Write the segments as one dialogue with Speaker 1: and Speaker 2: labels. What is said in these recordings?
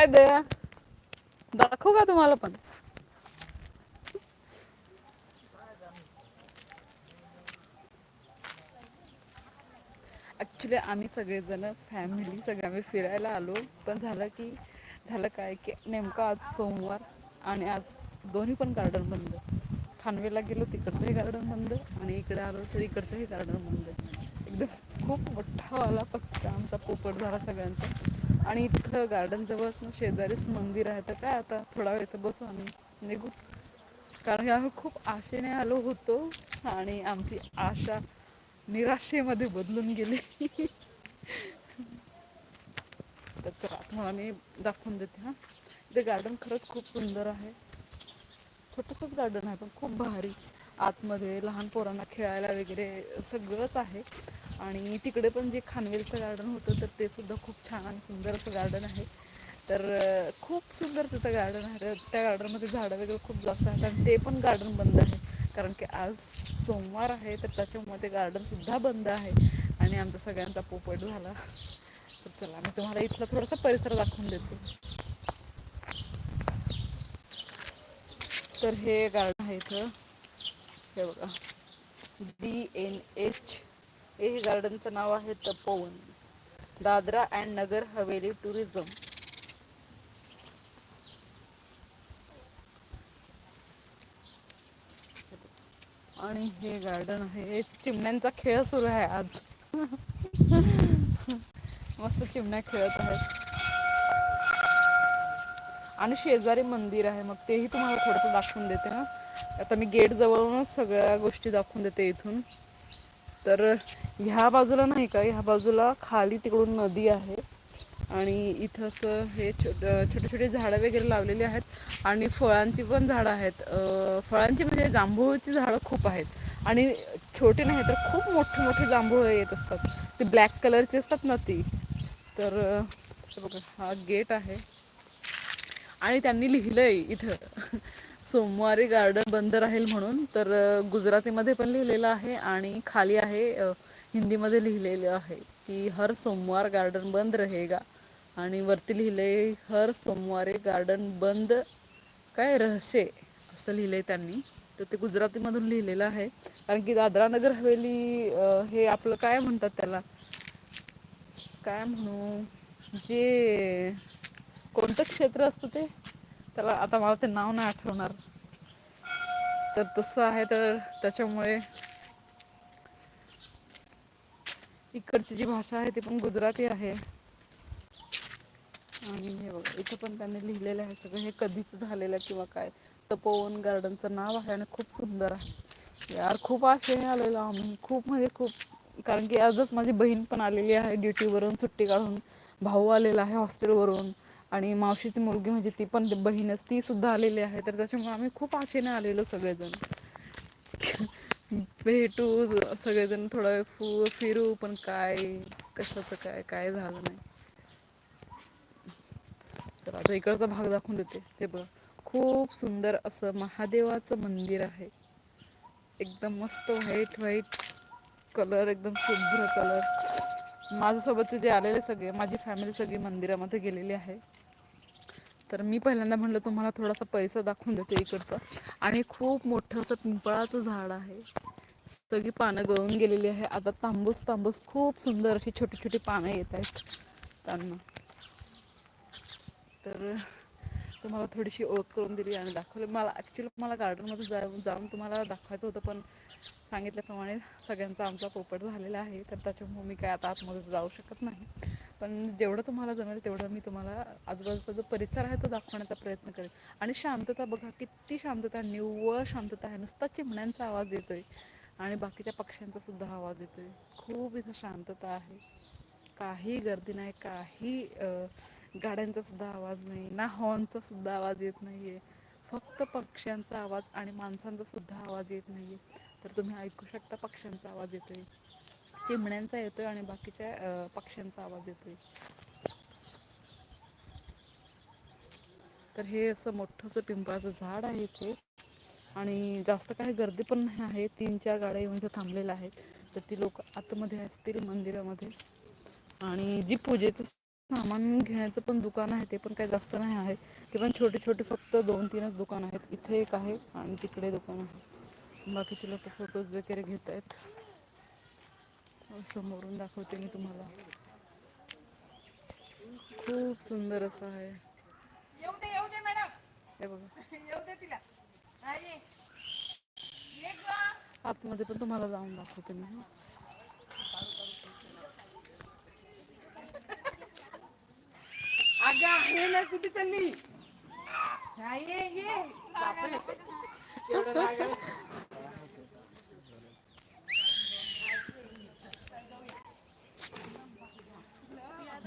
Speaker 1: काय दया? दाखवू का तुम्हाला पण. ऍक्च्युली आम्ही सगळेजण फॅमिली सगळे आम्ही फिरायला आलो. पण झालं की झालं काय की नेमकं आज सोमवार आणि आज दोन्ही पण गार्डन बंद. खानवेला गेलो तिकडचंही गार्डन बंद आणि इकडे आलो तर इकडचंही गार्डन बंद. एकदम खूप मोठावाला पक्ष आमचा पोपट झाला सगळ्यांचा. आणि इथं गार्डन जवळच ना शेजारीच मंदिर आहे. तर काय आता थोडा वेळ इथं बसू आम्ही निघू. कारण की आम्ही खूप आशेने आलो होतो आणि आमची आशा निराशेमध्ये बदलून गेली. तर चला तुम्हाला मी दाखवून देते हां. ते गार्डन खरंच खूप सुंदर आहे. छोटंसंच गार्डन आहे पण खूप भारी. आतमध्ये लहान पोरांना खेळायला वगैरे सगळंच आहे. आणि तिकडे पण जे खानवेलचं गार्डन होतं तर ते सुद्धा खूप छान आणि सुंदर असं गार्डन आहे. तर खूप सुंदर तिथं गार्डन आहे. तर त्या गार्डनमध्ये झाडं वगैरे खूप जास्त आहेत आणि ते पण गार्डन बंद आहे. कारण की आज सोमवार आहे तर त्याच्यामुळे ते गार्डनसुद्धा बंद आहे. आणि आमचा सगळ्यांचा पोपट झाला. तर चला मी तुम्हाला इथला थोडासा परिसर दाखवून देते. तर हे गार्डन आहे इथं. हे बघा. डी एन एच हे गार्डनचं नाव आहे Tapovan. Dadra and Nagar Haveli tourism. आणि हे गार्डन आहे. चिमण्यांचा खेळ सुरू आहे आज. मस्त चिमण्या खेळत आहेत. आणि शेजारी मंदिर आहे. मग तेही तुम्हाला थोडंसं दाखवून देते ना. आता मी गेट जवळूनच सगळ्या गोष्टी दाखवून देते इथून. तर ह्या बाजूला नाही का ह्या बाजूला खाली तिकडून नदी आहे. आणि इथं असं हे छोट छोटे छोटे झाडं वगैरे लावलेली आहेत. आणि फळांची पण झाडं आहेत. फळांची म्हणजे जांभूळची झाडं खूप आहेत. आणि छोटे नाही तर खूप मोठी मोठी जांभूळ येत असतात. ते ब्लॅक कलरची असतात ना ती. तर बघा हा गेट आहे. आणि त्यांनी लिहिलंय इथं. सोमवारी गार्डन बंद राहील म्हणून तर गुजरातीमध्ये पण लिहिलेलं आहे आणि खाली आहे हिंदीमध्ये लिहिलेलं आहे की हर सोमवार गार्डन बंद रहेगा. आणि वरती लिहिले हर सोमवारी गार्डन बंद काय रहशे असं लिहिलंय त्यांनी. तर ते गुजरातीमधून लिहिलेलं आहे. कारण की दादरा नगर हवेली हे आपलं काय म्हणतात त्याला? काय म्हणू? जे कोणतं क्षेत्र असतं ते? त्याला आता मला ते नाव नाही आठवणार. तर तसं आहे तर त्याच्यामुळे इकडची जी भाषा आहे ती पण गुजराती आहे. आणि हे बघा इथं पण त्यांनी लिहिलेलं आहे सगळं. हे कधीच झालेलं किंवा काय. तपोवन गार्डनचं नाव आहे आणि खूप सुंदर आहे. यार खूप आशय आलेलो आम्ही. खूप म्हणजे खूप. कारण की आजच माझी बहीण पण आलेली आहे ड्युटीवरून सुट्टी काढून. भाऊ आलेला आहे हॉस्टेलवरून. आणि मावशीची मुलगी म्हणजे ती पण बहीणच ती सुद्धा आलेली आहे. तर त्याच्यामुळे आम्ही खूप आशेने आलेलो सगळेजण. भेटू सगळेजण थोडा वेळ फू फिरू पण काय कशाचं काय काय झालं नाही. तर आता इकडचा भाग दाखवून देते. ते बघ खूप सुंदर असं महादेवाचं मंदिर आहे. एकदम मस्त व्हाईट व्हाईट कलर एकदम शुभ्र कलर माझ्यासोबतचे जे आलेले सगळे माझी फॅमिली सगळी मंदिरामध्ये गेलेली आहे. तर मी पहिल्यांदा म्हणलं तुम्हाला थोडासा परिसर दाखवून देते इकडचा. आणि खूप मोठं असं पिंपळाचं झाड आहे. सगळी पानं गळून गेलेली आहे. आता तांबूस तांबूस खूप सुंदर अशी छोटी छोटी पानं येत आहेत त्यांना. तर तुम्हाला थोडीशी ओळख करून दिली आणि दाखवलं. मला ॲक्च्युली मला गार्डनमध्ये जाऊन जाऊन तुम्हाला दाखवायचं होतं पण सांगितल्याप्रमाणे सगळ्यांचा आमचा पोपट झालेला आहे. तर त्याच्यामुळे मी काय आता आतमध्ये जाऊ शकत नाही. पण जेवढं तुम्हाला जमेल तेवढं मी तुम्हाला आजूबाजूचा जो परिसर आहे तो दाखवण्याचा प्रयत्न करेन. आणि शांतता बघा किती शांतता निव्वळ शांतता आहे. नुसता चिमण्यांचा आवाज येतो आहे आणि बाकीच्या पक्ष्यांचा सुद्धा आवाज आहे खूप इथं शांतता आहे. काही गर्दी नाही काही गाड्यांचा सुद्धा आवाज नाही ना हॉर्नचा सुद्धा आवाज येत नाही आहे फक्त पक्ष्यांचा आवाज आणि माणसांचा सुद्धा आवाज येत नाही आहे तर तुम्ही ऐकू शकता पक्ष्यांचा आवाज येतो आहे चिमण्यांचा येतोय आणि बाकीच्या पक्ष्यांचा आवाज येतोय. तर हे असं मोठंसं पिंपळाचं झाड आहे इथे. आणि जास्त काही गर्दी पण नाही आहे. तीन चार गाड्या येऊन इथे थांबलेल्या आहेत. तर ती लोक आतमध्ये असतील मंदिरामध्ये. आणि जी पूजेचं सामान घेण्याचं पण दुकान आहे ते पण काही जास्त नाही आहे. ते पण छोटे छोटे फक्त दोन तीनच दुकान आहेत. इथे एक आहे आणि तिकडे दुकान आहे. बाकीचे लोक फोटोज वगैरे घेत आहेत समोरून दाखवते मी तुम्हाला. खूप सुंदर असं आहे.
Speaker 2: येऊ दे येऊ दे मॅडम.
Speaker 1: हे बघा.
Speaker 2: येऊ दे तिला. नाही ये ग.
Speaker 1: आतमध्ये पण तुम्हाला जाऊन दाखवते मी.
Speaker 2: अगं आहे ना कुठे चालली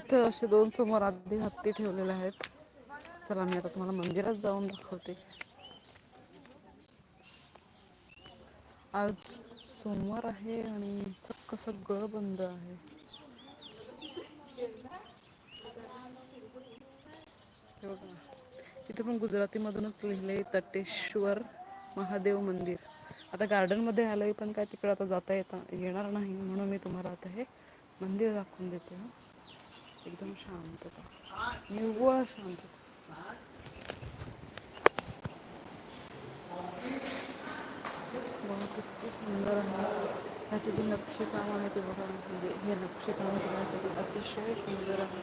Speaker 1: इथं असे दोन समोर आधी हत्ती ठेवलेले आहेत. चला मी आता तुम्हाला मंदिरात जाऊन दाखवते. आज सोमवार आहे आणि चक्क सगळं बंद आहे. हे इथे पण गुजरातीमधूनच लिहिले तटेश्वर महादेव मंदिर. आता गार्डनमध्ये आलोय पण काय तिकडे आता जाता येता येणार नाही म्हणून मी तुम्हाला आता हे मंदिर दाखवून देते. एकदम शांतता. निव्वळ शांतता. बघा किती सुंदर आहे. ह्याचे जे नक्षीकाम आहे ते बघा. म्हणजे हे नक्षीकाम ते अतिशय सुंदर आहे.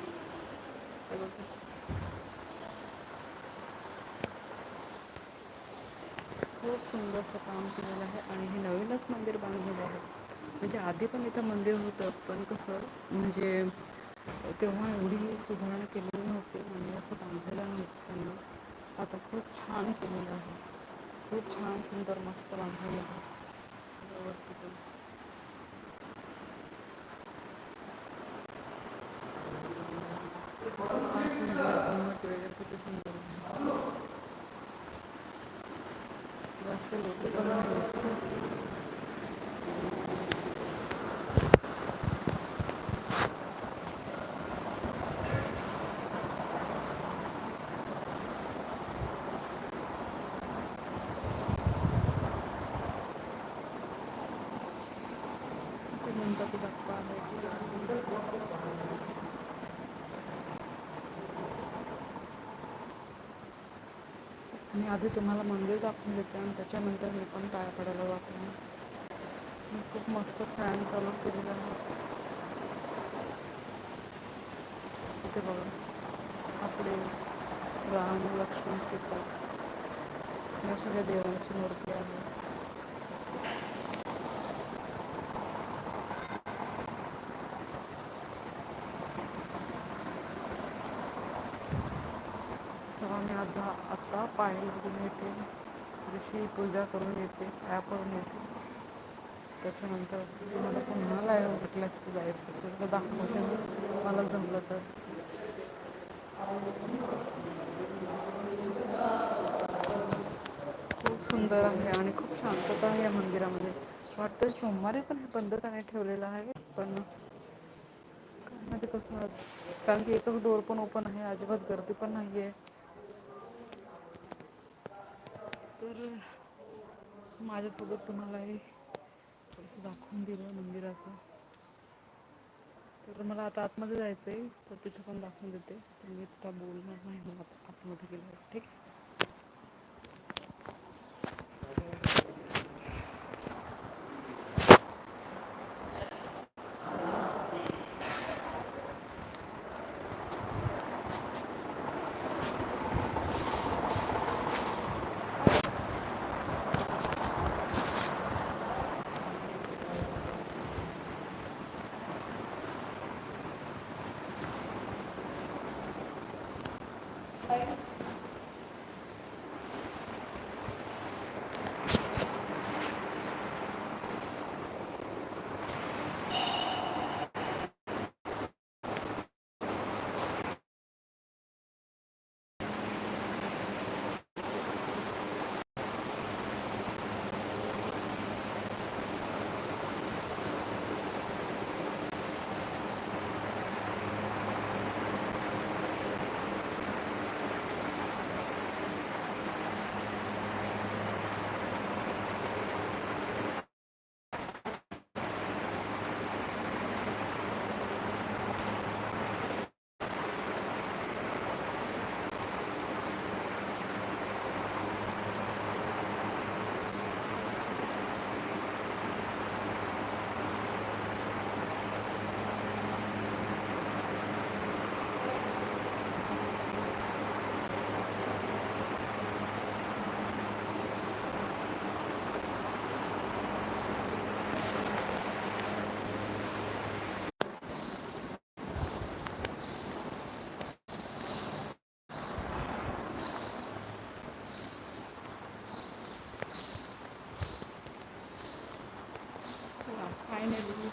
Speaker 1: ते बघा. खूप सुंदरचं काम केलेलं आहे आणि हे नवीनच मंदिर बांधलेलं आहे. म्हणजे आधी पण इथं मंदिर होतं पण कसं म्हणजे तेव्हा एवढी सुधारणा केलेली नव्हती आणि असं बांधलेलं नव्हतं त्यांनी. आता खूप छान केलेलं आहे. खूप छान सुंदर मस्त बांधलेलं आहे. वरती पण. किती सुंदर जास्त लोक पण नाही आहेत. ते गणपती बाप्पा आहे मी आधी तुम्हाला मंदिर दाखवून देते आणि त्याच्यानंतर मी पण पाया पडायला जाते मी खूप मस्त फॅन चालू केलेला आहे. इथे बघा. आपले राम लक्ष्मण सीता. या सगळ्या देवांची मूर्ती आहे तेव्हा मी आता आत्ता पाय लागून येते थोडीशी पूजा करून येते पाया करून येते. त्याच्यानंतर मला पुन्हा लाईव्ह भेटलं असतं जायचं असेल तर दाखवते मी मला जमलं तर. खूप सुंदर आहे आणि खूप शांतता आहे या मंदिरामध्ये. वाटतं सोमवारी पण हे बंद नाही ठेवलेलं आहे पण काय कसं आज. कारण की एकच डोर पण ओपन आहे अजिबात गर्दी पण नाही आहे तर माझ्यासोबत तुम्हालाही थोडंसं दाखवून दिलं मंदिराचं. तर मला आता आतमध्ये जायचं आहे तर तिथं पण दाखवून देते. तर मी तिथं बोलणार नाही मला आतमध्ये गेलं ठीक आहे?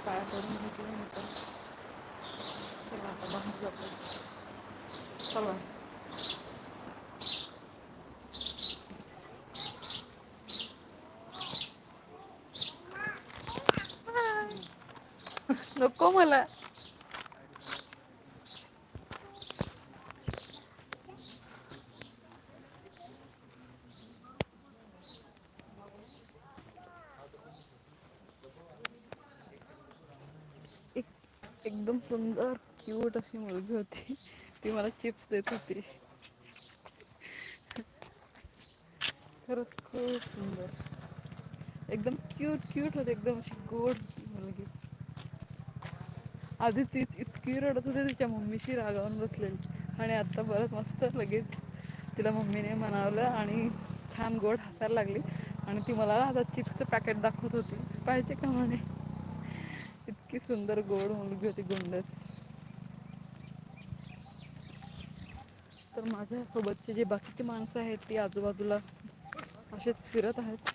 Speaker 1: पाय करून घेतलं मी चला आता बाहेर जातो. चला. नको मला एक एकदम सुंदर क्यूट अशी मुलगी होती. ती मला चिप्स देत होती. खरंच खूप सुंदर. एकदम क्यूट क्यूट होती एकदम अशी गोड मुलगी. आधी तीच इतकी रडत होती तिच्या मम्मीशी रागावून बसलेली. आणि आत्ता परत मस्त लगेच तिला मम्मीने म्हणावलं आणि छान गोड हसायला लागली. आणि ती मला आता चिप्सचं पॅकेट दाखवत होती. पाहिजे का म्हणे? इतकी सुंदर गोड मुलगी होती गुंडच तर माझ्या सोबतचे जे बाकीचे माणसं आहेत ती आजूबाजूला असेच फिरत आहेत.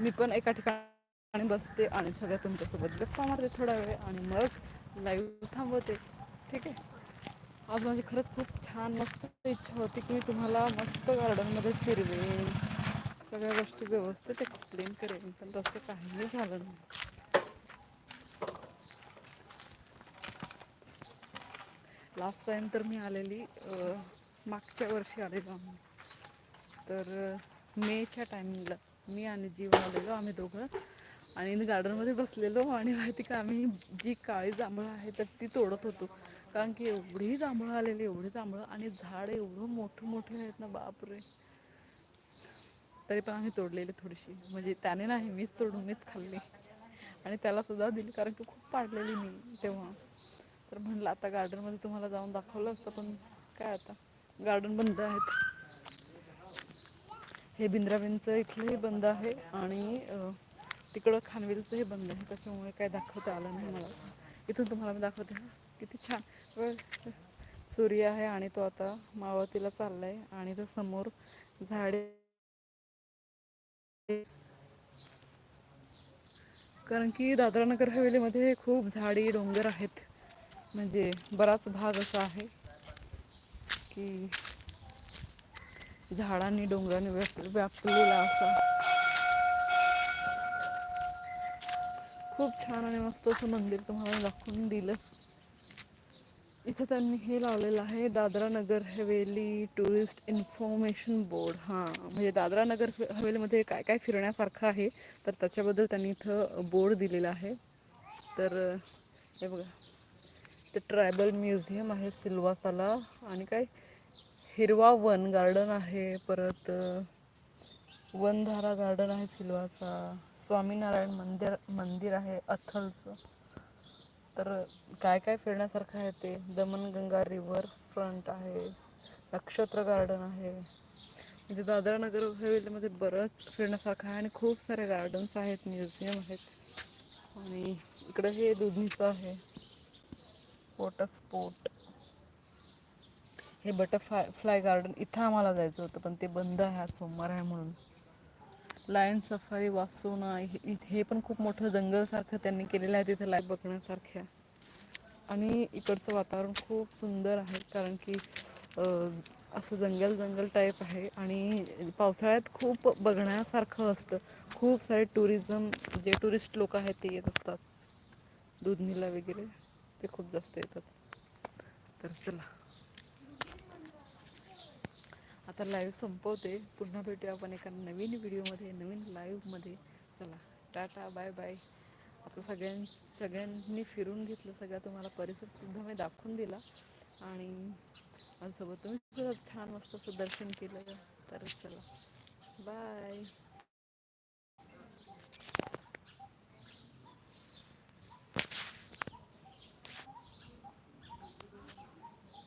Speaker 1: मी पण एका ठिकाणी बसते आणि सगळ्या तुमच्यासोबत गप्पा मारते थोडा वेळ आणि मग लाईव्ह थांबवते. ठीक आहे? आज माझी खरंच खूप छान मस्त इच्छा होती की मी तुम्हाला मस्त गार्डनमध्ये फिरवेन. सगळ्या गोष्टी व्यवस्थित एक्सप्लेन करेन पण तसं काहीही झालं नाही. लास्ट टाईम तर मी आलेली मागच्या वर्षी आलेलो आम्ही. तर मेच्या टायमिंगला मी आणि जीव आलेलो आम्ही दोघं. आणि गार्डनमध्ये बसलेलो आणि माहिती का आम्ही जी काळी जांभळं आहे तर ती तोडत होतो. कारण की एवढी जांभळं आलेली एवढी जांभळं आणि झाड एवढं मोठं मोठे आहेत ना बापरे. तरी पण आम्ही तोडलेली थोडीशी. म्हणजे त्याने नाही मीच तोडून मीच खाल्ली. आणि त्याला सुद्धा दिली कारण की खूप पाडलेली मी तेव्हा. तर म्हणलं आता गार्डनमध्ये तुम्हाला जाऊन दाखवलं असतं पण काय आता? गार्डन बंद आहेत. हे बिंद्राबींचं इथलंही बंद आहे आणि तिकडं खानवेलचं हे बंद आहे त्याच्यामुळे काय दाखवता आलं नाही मला. इथून तुम्हाला मी दाखवते हा. किती छान. सूर्य आहे आणि तो आता मावळतीला चाललाय आणि तो समोर झाडे कारण की दादरा नगर हवेलीमध्ये खूप झाडी डोंगर आहेत. म्हणजे बराच भाग असा आहे की झाडांनी डोंगराने व्याप व्यापलेला असा. खूप छान आणि मस्त असं मंदिर तुम्हाला दाखवून दिलं. इथं त्यांनी हे लावलेलं आहे Dadra Nagar Haveli tourist information board. हां म्हणजे दादरा नगर हवेलीमध्ये काय काय फिरण्यासारखं आहे तर त्याच्याबद्दल त्यांनी इथं बोर्ड दिलेला आहे. तर हे बघा. ते ट्रायबल म्युझियम आहे सिल्वासाला. आणि काय हिरवा वन गार्डन आहे. परत वनधारा गार्डन आहे सिल्वासा. स्वामीनारायण मंदिर मंदिर आहे अथलचं. तर काय काय फिरण्यासारखं आहे ते? दमनगंगा रिव्हर फ्रंट आहे. नक्षत्र गार्डन आहे. म्हणजे दादरा नगर हवेलीमध्ये बरंच फिरण्यासारखं आहे आणि खूप सारे गार्डन्स आहेत म्युझियम आहेत. आणि इकडं हे दुधनीचं आहे. वॉटर स्पोर्ट हे बटरफ्लाय फ्लाय गार्डन इथं आम्हाला जायचं होतं पण ते बंद आहे आज सोमवार आहे म्हणून. लायन सफारी वासोना हे हे पण खूप मोठं जंगलसारखं त्यांनी केलेलं आहे तिथं लाईव्ह बघण्यासारख्या. आणि इकडचं वातावरण खूप सुंदर आहे कारण की असं जंगल जंगल टाईप आहे आणि पावसाळ्यात खूप बघण्यासारखं असतं. खूप सारे टुरिझम जे टुरिस्ट लोक आहेत ते येत असतात. दुधनीला वगैरे. ते खूप जास्त येतात. तर चला. आता लाईव्ह संपवते. पुन्हा भेटूया आपण एका नवीन व्हिडिओमध्ये नवीन लाईव्हमध्ये चला. टाटा बाय बाय आता सगळ्यां सगळ्यांनी फिरून घेतलं. सगळा तुम्हाला परिसरसुद्धा मी दाखवून दिला. आणि माझ्यासोबत तुम्ही सुद्धा छान मस्त असं दर्शन केलं. तर चला. बाय